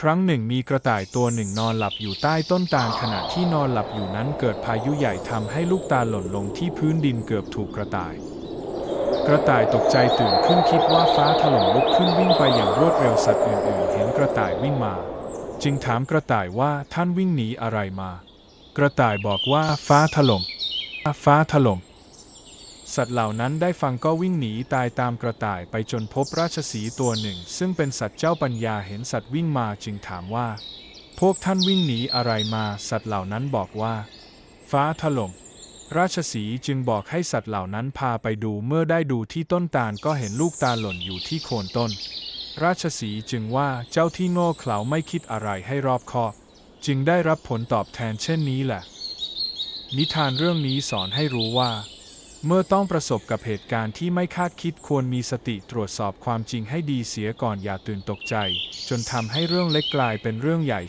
ครั้งหนึ่งมีกระต่ายตัวหนึ่งนอนหลับอยู่ใต้ต้นตาลขณะที่นอนหลับอยู่นั้นเกิดพายุใหญ่ทำให้ลูกตาลหล่นลงที่พื้นดินเกือบถูกกระต่าย กระต่ายตกใจตื่นขึ้นคิดว่าฟ้าถล่มลุกขึ้นวิ่งไปอย่างรวดเร็วสัตว์อื่นๆ เห็นกระต่ายวิ่งมา จึงถามกระต่ายว่าท่านวิ่งหนีอะไรมา กระต่ายบอกว่าฟ้าถล่มฟ้าถล่ม สัตว์เหล่านั้นได้ฟังก็วิ่งหนีตายตามกระต่ายไปจนพบราชสีตัวหนึ่ง ซึ่งเป็นสัตว์เจ้าปัญญาเห็นสัตว์วิ่งมาจึงถามว่า พวกท่านวิ่งหนีอะไรมาสัตว์เหล่านั้นบอกว่า ฟ้าถล่มราชสีจึงบอกให้สัตว์เหล่านั้นพาไปดูเมื่อได้ดูที่ต้นตาลก็เห็นลูกตาลหล่นอยู่ที่โคนต้น ราชสีจึงว่าเจ้าที่โง่เขลาไม่คิดอะไรให้รอบคอบ จึงได้รับผลตอบแทนเช่นนี้แหละ นิทานเรื่องนี้สอนให้รู้ว่า เมื่อต้องประสบกับเหตุการณ์ที่ไม่คาดคิดควรมีสติตรวจสอบความจริงให้ดีเสียก่อนอย่าตื่นตกใจ จนทำให้เรื่องเล็กกลายเป็นเรื่องใหญ่